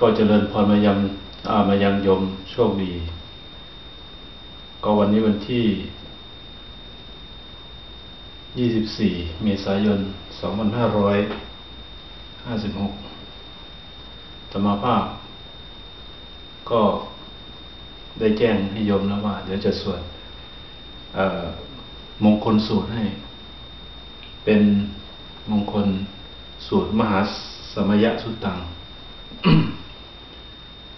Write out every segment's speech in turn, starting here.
ก็เจริญพรมายังมายังยมโชคดี ก็วันนี้วันที่ 24 เมษายน 2556ธรรมภาพ ก็ได้แจ้งให้ยมแล้วว่า เดี๋ยวจะสวดมงคลสูตรให้ เป็นมงคลสูตรมหาสมยสุตตัง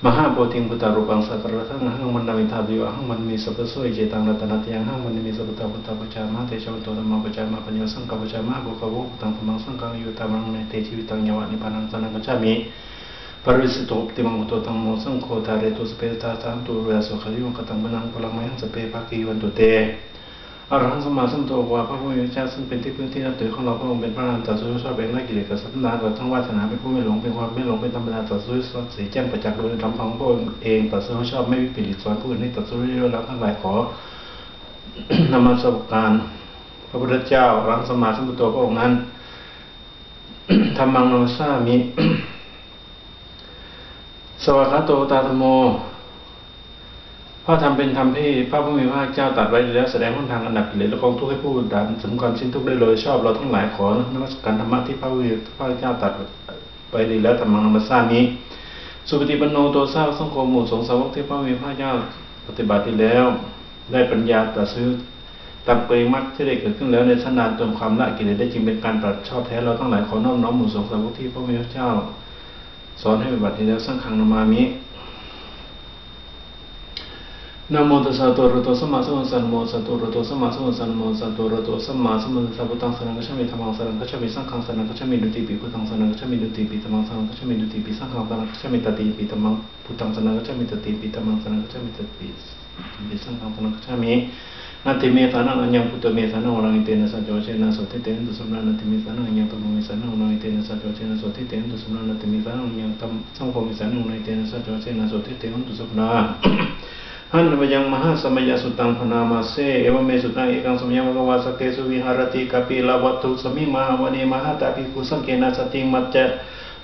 มมาสัมพุทธัสสะนโมตัสสะตัวระโตสัมมาสัมพุทธัสสะรัตนตเยปมาเดนะดาวารตเยนะกตังสัพพังวรตังกัมมตุเมปันเตวันทามิปันเตเจติยังสัพพังสัพพทาเนจุติติตังสารีรธาตุมหาโพธิพุทธารูปังสักการะทังหังมันนามิทาบิวหังมันมีสัพพโสยเจตังรัตนตยังหังมันมีสัพพตาพุทธาปจามะเตชะวโตธรรมะปจามะปัญญาสังกัปจามะบุคคลตังธรรมังสังกังยุตามังในเตชีวิตังยวะนิพานังสนังกัจฉามิปริสุทธิติมังโตตังโมสังโฆทาเรตุสเปตาตังตุเรสุขลิวกตังบนังพลังมังสเปภากีวันตุเต อรหังสมมาสัมโตวาพระพุทธเจ้าซึ่งเป็นที่พึ่งที่นับถือของเราพระองค์เป็นพระนามตรัสรู้ชอบเป็นนักกิเลสกับสัตนาตลอดทั้งวาสนาเป็นผู้ไม่หลงเป็นความไม่หลงเป็นธรรมดาตรัสรู้สีแจ้งประจักษ์โดยธรรมของพระองค์เองตรัสรู้ชอบไม่วิปริตสอนผู้อื่นให้ตรัสรู้เรื่องแล้วทั้งหลายขอนำมาสบการพระพุทธเจ้ารังสมมาสัมพุทโธพระองค์นั้นธรรมังโนสามิสวัสดโตตาธโม พระธรรมเป็นธรรมที่พระผู้มีพระเจ้าตัดไว้แล้วแสดงหนทางอันดับกิเลสและกองทุกข์ให้ผู้ดับถึงความสิ้นทุกข์ได้เลยชอบเราทั้งหลายขอนมัสการธรรมะที่พระผู้มีพระเจ้าตัดไปดีแล้วธรรมังนมัสสามิสุปฏิปันโนโตเศร้าสังโฆหมู่สงสาวกที่พระผู้มีพระเจ้าปฏิบัติดีแล้ว ได้ปัญญาตัดซื้อตัดเปรมักที่ได้เกิดขึ้นแล้วในสนานตนความละกิเลสได้จึงเป็นการปรับชอบแท้เราทั้งหลายขอน้อมน้อมหมู่สงสาวกที่พระผู้มีพระเจ้า สอนให้ปฏิบัติดีแล้วสังขังนามามิ นะโมตัสสะตัวระโตสัมมาสัมพุทธัสสะโมสัตตัวระโตสัมมาสัมพุทธัสสะโมสัตตัวระโตสัมมาสัมพุทธัสสะพุทธังสรณังกัจฉามิธรรมังสรณังกัจฉามิสังฆังสรณังกัจฉามิดุติปิพุทธังสรณังกัจฉามิดุติปิธรรมังสรณังกัจฉามิดุติปิสังฆังสรณังกัจฉามิตติปิธรรมังพุทธังสรณังกัจฉามิตติปิธรรมังสรณังกัจฉามิตติปิสังฆังสรณังกัจฉามินาติเมธานังอัญญังพุทธเมธานังวรังอิเตนะสัจโจเชนะโสติเตนะตุสัมนานาติเมธานังอัญญังตัมมเมธานังวรังอิเตนะสัจโจเชนะโสติเตนะตุสัมนานาติเมธานังอัญญังตัมสังโฆเมธานังวรังอิเตนะสัจโจเชนะโสติเตนะตุสัมนา หันวยังมหาสมัยสุตังพนามาเสเอวเมสุตังเอกังสมัยมกวาสเกสุวิหารติกาปิลาวัตถุสมิมาวเนมหาตาภิกุสังเกนะสติมัจจะ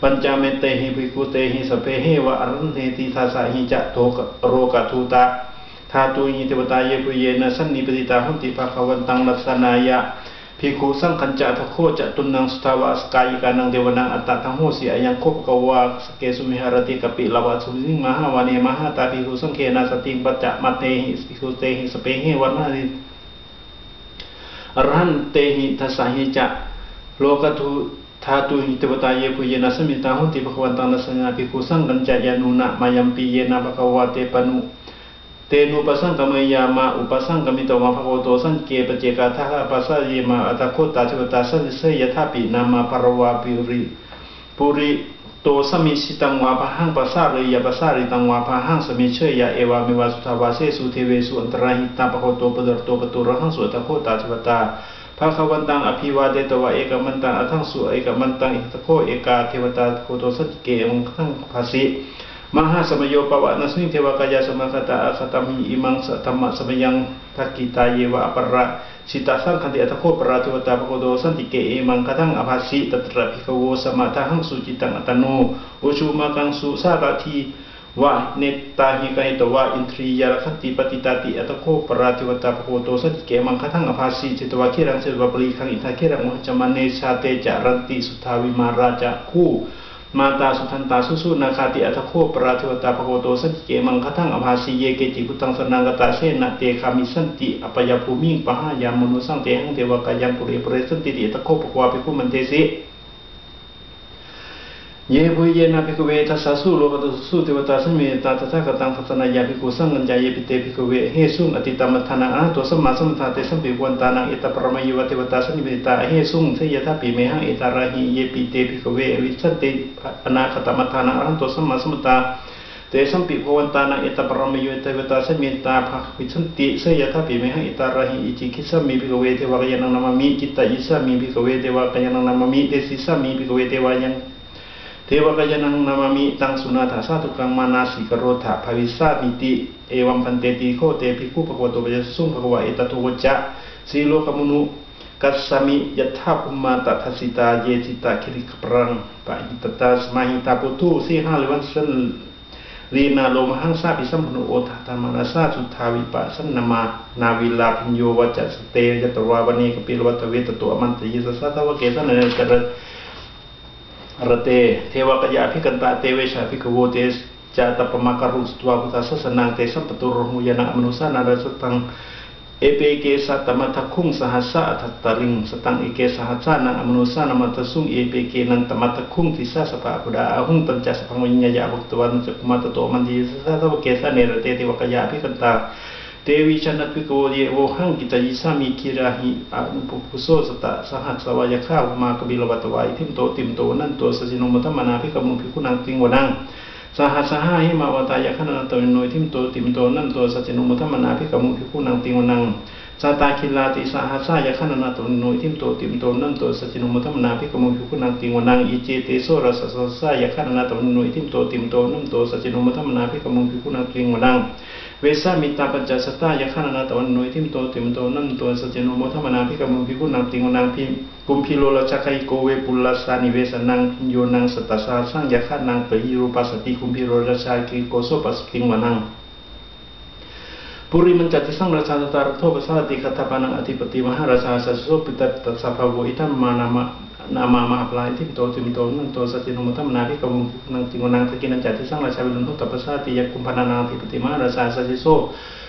ปัญจเมเตหิภิกุเตหิสเปหิวะอรุณเทติทาสาหิจะโทโรกทุตะธาตุยิเทวตาเยปุเยนะสันนิปติตาหุติภาควันตังลักษณายะ ภิกขุสังขัญจะทะโคจะตุนังสุทาวาสกายกานังเทวนังอัตตะทังโหสีอายังคบกวาสเกสุมิหารติกปิลาวาสุสิงมหาวานีมหาตาภิกขุสังเคนะสติปัจจะมัตเตหิภิกขุเตหิสเปหิวันนาริรันเตหิทัสหิจะโลกทุธาตุหิเทวตาเยปุเยนะสมิตาหุติภควันตังลักษณะภิกขุสังขัญจะยานุนะมายัมปีเยนะภควาเตปนุ เตนุปสังกมยามาอุปสังกมิตวมาภโวโตสันเกปเจกาทาปัสสะเยมาอัตโคตาชวตาสันเสยทาปินามาปรวาปิริปุริโตสมิสิตังวาพหังปัสสะเรยปัสสะริตังวาพหังสมิเชยะเอวามิวาสุทาวาเสสุเทเวสุอันตรหิตาปโคโตปดรโตปตุระหังสุอัตโคตาชวตาภาควันตังอภิวาเดตวะเอกมันตังอทังสุเอกมันตังอิตโคเอกาเทวตาโคโตสัจเกมังทั้งภาสิ มหาสมโยปวะนัสมิเทวกายสมัคตาอาคตมิอิมังสัตมะสมยังทักกิตาเยวะอปรสิตาสังคันติอัตโคปราติวตาปโกโดสันติเกเอมังคทังอภาสิตัตระภิกโวสมาทังสุจิตังอัตโนโอชูมากังสุสากาทีวะเนตาหิกายตวะอินทรียาคติปฏิตาติอัตโคปราติวตาปโกโตสันติเกมังคทังอภาสิจิตวะเครังเสวะปริคังอินทาเครังมหจมเนชาเตจารันติสุทาวิมาราจะคู่ มาตาสุทันตาสุสุนาคาติอัตโคปราธิวตาภโกโตสันติเกมังคทังอภาสีเยเกจิพุตังสนังกตาเสนาเตคามิสันติอปยภูมิงปะหายามนุสังเตหังเทวกายังปุเรปุเรสันติติอัตโคปควาภิกุมันเทสิเยพุเยนะภิกเวทัสสะสุโคภวเฮสุงอติตมันาอะตัวสมมาสมทาเตสัมปิวันตานังเอตปรมยวเทวตาสนิมิตาเฮสุงเทยทาปิเมเทสมมาสมตาเตสั มปิภวันตานังเอตปรมยวเทวตาสมิตาภวิสันติเสยทาปิเมหังเอตาราหิอิจิคิสามีภิกเวเทวกยานังนามามิจิตตยิสามีภิกเวเทวกยานังนามามิ เทวกายนังนามามิตังสุนาถาสาตุกังมานาสิกโรธาภวิสามิติ เอวัมพันเตติโคเตภิกขุภควโตปัจสุงภควะเอตตุวจะสีโลกมุนุกัสสมิยัตถาภุมาตทัสิตาเยจิตาคิริกปรังปะหิตตาสมาหิตาปุตุสีห้าลิวันสันลีนาโลมหังสาปิสัมพุโอทัตมนาสาสุทาวิปัสสนามานาวิลาพิญโยวัจสเตยตวาวณีกปิลวัตเวตตัวมันติยสสัตวเกสนเนตระรเตเทวกยาภิกันตาเตเวชาภิกโวเตสจาตปมาการุสตวาพุทธสสนังเตสัมปตุรหุยนะมนุสานาราสตังเอเปเกสัตมัทคุงสหัสสะทัตตลิงสตังเอเกสหัสสะนังมนุสานามัตสุงเอเปเกนันตมัทคุงทิสาสภาพุดาอาหุงตัญจสพังวิญญาญาบุตวันจักมาตโตมันดีสัตวเกสเนรเตเทวกยาภิกันตา Devi ชนะตุ Pikoye Vohan Gitaji Sami Kirahi Anupuso Sata Sahat Savaya Kha Vama Kabila Vatavai Tim To Tim To Nan To Sasino Matamana Pikamu Pikunan สหัสหาหิมาวตายขนาตัวนยทิมโตติมโตนั่นตัวสัจนุมุทัมนาพิกมุพิคุนังติงวนังสตาคิลาติสหัสายขนาตัวนยทิมโตติมโตนั่นตัวสัจนุมุทัมนาพิกมุพิคุนังติงวนังอิเจเตโสระสสสายขนาตัวนยทิมโตติมโตนั่นตัวสัจนุมุทัมนาพิกมุพิคุนังติงวนัง เวสามิตาปัญจสตายาขานาตวันนุยทิมโตติมโตนั่นตัวสเจโนโมธรรมนาพิกมุพิกุนังติงนังพิกุมพิโลลจักไกโกเวปุลลาสานิเวสนังพิโยนังสตัสสาสังยาขานังเปยรูปัสติคุมพิโลลชาคิโกโซปัสติงวนังปุริมันจัติสังราชาตารโทปสาติขัตปานังอธิปติมหาราชาสัสโสปิตตสัพพโวอิทัมมานามะ นามามาอัปลายที่ตัวติมตัวนั่งตัวสัจจินมุทัมนาพิกมุนังจิงนังตะกินันจัตติสังราชาวิลุนทุตตปัสสติยกุมพนนาพิปติมาราชาสัจโส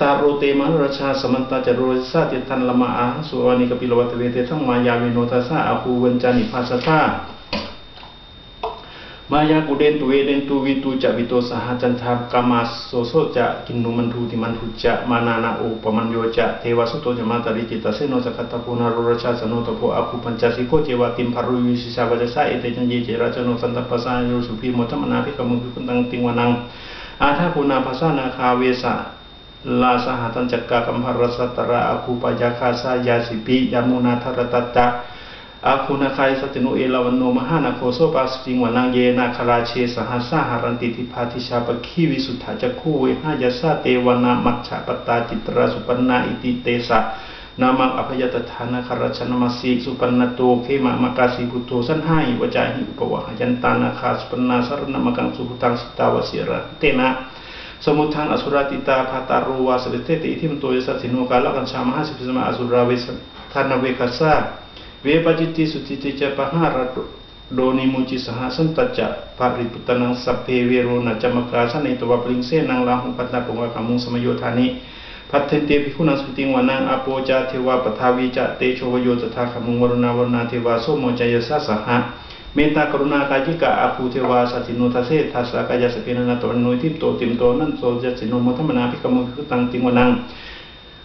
ตาโรเตมาราชาสมันตาจโรสาติทันละมาอาสุวานิกปิโลวัตเวเตทั้งมายาวิโนทัสสะอาภูวันจานิภาสธามายากุเดนตุเวเดนตุวิตุจะวิโตสหจันทากามาโสโซจะกินนุมันทุติมันทุจะมานานาโอปมันโยจะเทวสุโตจะมาตาริจิตาเสโนจะคัตตะปุนารุรชาสนุตโพอาคุปัญจสิโกเจวติมภารุยุสิสาวัจสะเอเตจันเยเจราจโนสันตปัสสานโยสุพีมตมนาภิกมุภิคุตังติงวานังอาทาปุนาภาษานาคาเวสะ ลาสหัตันจักกะกัมภรสัตระอาคูปยาคาสายาสิปิยามุนาทรตัตตะอาคูนาคายสติโนเอลาวันโนมหานาโคโซปัสติงวานังเยนาคราเชสหัสาหารันติทิพาทิชาปคีวิสุทธาจักคูเวหายาสาเตวนามัจฉปตาจิตราสุปันนาอิติเตสะนามังอภยตถานาคารชนมัสีสุปันนโตเขมามกาสีพุทโธสันหายวจาหิอุปวะยันตานาคาสุปันนาสรณมกังสุภตังสิตาวสิระเตนะ สมุทังอสุรติตาคาตารูวาสเทติที่มตัวยสัตสิโนกาลกันชามหาสิบสมาอสุราเวสทานเวคัสซาเวปจิติสุติติจะปะหารตุโดนิมุจิสหสันตจะปาริปุตนังสัพเพเวโรนะจมกาสันในตัวปริงเสนังลาหุปัตตาปงวะคามุงสมโยธานิพัฒเตพิคุณังสุติงวานังอโปจาเทวาปทาวีจะเตโชวโยตถาคามุงวรณาวรณาเทวาโสโมจยสัสหะ เมตตากรุณากายิกะอาภูเทวาสัจินุทัสเซทัสสกายสเปนนาตรนุยทิปโตติมโตนั่นโสจัสินุมัทมนาภิกมุขตังติงวนัง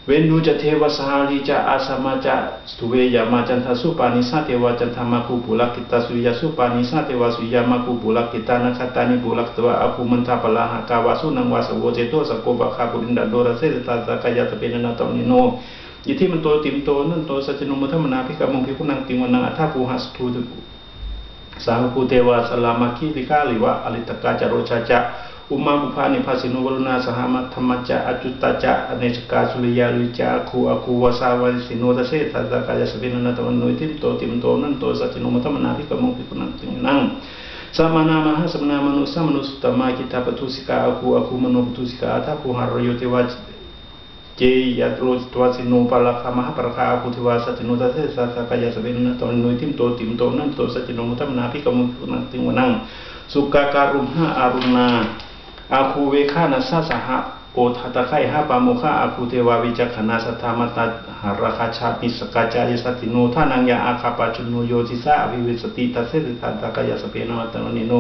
เวนูจะเทวสหาลีจะอาสมาจะสุเวยามาจันทสุปานิสาเทวจันทามาคูบุลักกิตาสุยาสุปานิสาเทวสุยามาคูบุลักกิตานัคตานิบุลักตวะอภูมันทาปลาหากาวสุนังวาสโวเจโตสกุบะคาบุรินดาโดระเซตาสกายาตเปนนาตอนิโนยิที่มันโตติมโตนั่นโตสัจนุมุทมนาภิกามุงพิคุณังติงวนังอัฏฐภูหัสทูตุ มมนามนุสัมมนุสุตตมากิตาปทุสิกาอาคูอาคูมโนปทุสิกาอัฏฐคูหารโยเทวาเจยัตโรตัวสิโนปะละคามหาปะคาอาคูเทวาสัจโนตัสเสสัสกายสเวนนตอนนุยติมโตติมโตนันโตสัจโนมุตัมนาภิกมุตุนังติวนังสุกาการุมหาอารุณาอาคูเวคานัสสะสหะโอทัตไคหาปาโมฆะอาคูเทวาวิจักขณาสัทธามัตตาหาราคาชาปิสกาจายสติโนท่านังยาอาคาปาจุโนโยติสาอภิวิสติตัสเสติทัตตกายสเปนวัตโนนิโน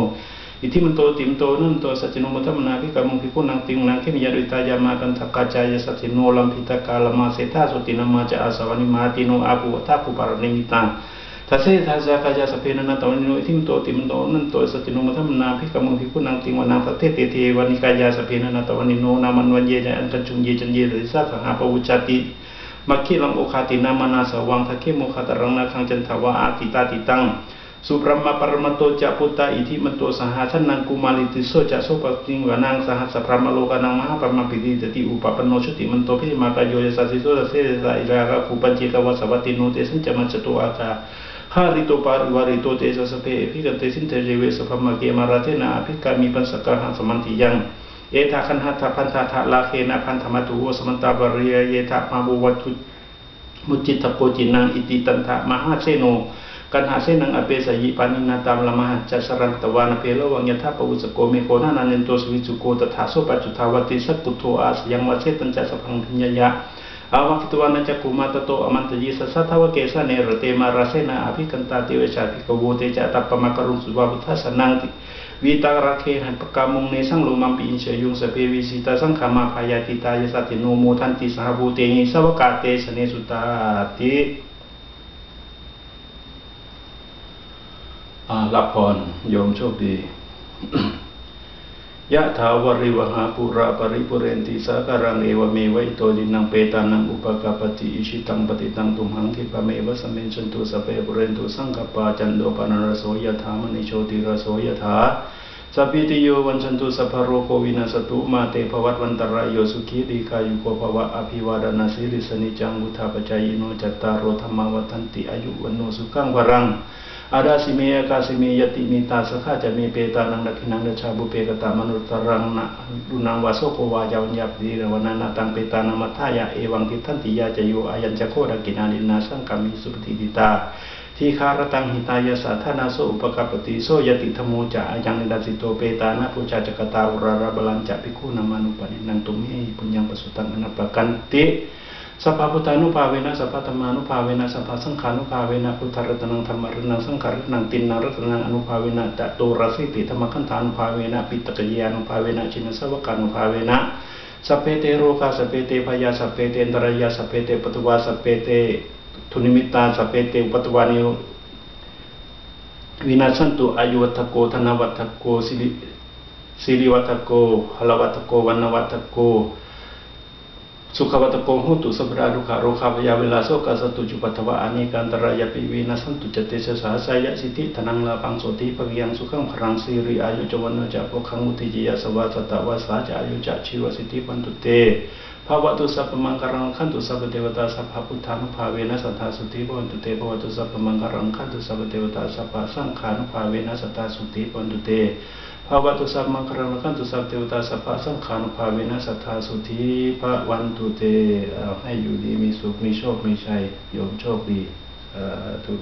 อิทิมันโตติมโตนั่นโตสัจโนมัตมนาภิกามุขิพุนังติงนังเขมิยาริตายามากันทักกาจายสติโนลัมพิตากาลมาเสตาสุตินามาจาอาสวานิมาติโนอาภูวัฏภูปารณิมิตังทัสเสทัสสะกายสเปนนันตวันโนอิทิมโตติมโตนั่นโตสัจโนมัตมนาภิกามุขิพุนังติงวนังสัตเตเตเทวานิกายาสเปนนันตวันโนนามันวันเยจันกันจุงเยจันเยริสัสหาปวุจติมัคคิลังโอคาตินามานาสวังทักขิโมคาตรังนาคังจันทวะอาติตาติตัง สุปรมาปรมโตจะพุตตาอิทิมันโตสหัสนังกุมาลิติโสจะโสปติงวานังสหัสพรมโลกานังมหาปรมาปิติตติอุปปโนชติมันโตพิมากายโยยสัสสิโสตเสสะอิราระภูปัญจิกวสวัติโนเตสัญจมัจจโตอาคาหาริโตปาริวาริโตเตสสเปพิกันเตสินเตเจเวสพมเกมาราเทนาอภิกามีปัญสกหังสมันติยังเอทาคันหัตพันธาทะลาเคนะพันธมัตุโสมันตาบริยเยทะมาบุวัตุมุจิตโปจินังอิติตันทะมหาเสโน กันหาเสนังอเปสยิปานินาตามละมหาจัสรันตวานเพลวังยถาปวุสโกเมโคนานันโตสวิจุโกตถาโสปัจจุทาวติสัพพุทโธอาสยังวัเสตัญจัสพังพิญญยะอาวคิตวานัจกุมาตโตอมันตยิสัสสัทวเกสะเนรเตมาราเสนาอภิกันตาติเวชาภิกโวเตจะตัปปมะกรุงสุวาพุทธสนังติวิตาราเคหันปกามุงเนสังโลมัมปิอินเชยุงสเปวิสิตาสังขามาพายาติตายสัติโนโมทันติสหภูเตหิสวกาเตสเนสุตาติ รับพรโยมโชคดียะถาวริวหาปุราปริปุเรนติสาการังเอวเมวะอิโตดินังเปตานังอุปกาปติอิชิตังปฏิตังตุมหังคิปะเมวะสมินชันตุสเปปุเรนตุสังกปาจันโดปนารโสยถามณิโชติรโสยถาสัพพิติโยวันชันตุสัพพโรโควินาสตุมาเตภวัตวันตรายโยสุขีดีกายุโกภวะอภิวาดนาสิริสนิจังุทาปจายโนจัตตารโรธรรมวัฏันติอายุวันโนสุขังวรัง อาดาสิเมยกาสิเมยติมิตาสขาจะมีเปตานังดักินังเดชาบุเปกตามนุตรังนะรุนังวาโสโกวายาวนยับดีรวนานาตังเปตานามัทายาเอวังทิทันติยาจะโยอายัญจะโคดักินาลินาสังกามิสุปฏิติตาทีคารตังหิตายาสัทนาโสอุปกปติโสยติธโมจะอายังนิดาสิโตเปตานาปุจาจกตาอุราระบาลัญจะภิกขุนามานุปนินังตุมิปุญญังปสุตังอนัปกันติ สัพพพุทธานุภาเวนะสัพพธรรมานุภาเวนะสัพพสังขานุภาเวนะพุทธรัตนังธรรมรัตนังสังขารัตนังตินนารัตนังอนุภาเวนะตะโตรสิติธรรมขันธานุภาเวนะปิตกยานุภาเวนะชินสวกานุภาเวนะสัพเพเตโรคาสัพเพเตพยาสัพเพเตนตรายาสัพเพเตปตุวาสัพเพเตทุนิมิตาสัพเพเตปตวานิวินาชันตุอายุวัตโกธนวัตโกสิริสิริวัตโกหลวัตโกวันวัตโก สุขวัตโกหุตุสัพราลุขาโรคาพยาเวลาโสกัสตุจุปัตวะอานิการตรายปิวินาสันตุจเตสสาสายะสิทธิธนังลาปังโสติปะยังสุขังพรังสิริอายุจวันนจะโพคังมุติจิยสวัสตวาสาจายุจะชีวสิทธิปันตุเตภาวตุสัพพมังคารังขันตุสัพเทวตาสัพพพุทธานุภาเวนะสัทธาสุติปันตุเตภวตุสัพพมังคารังขันตุสัพเทวตาสัพพสังขานุภาเวนะสัทธาสุติปันตุเต ภาวะตุสัพมังครังขันตุสัพเทวตาสัพพะสังขานุภาเวนะสัทธาสุธีพระวันตุเตให้อยู่ดีมีสุขมีโชคมีชัยโยมโชคดีทุก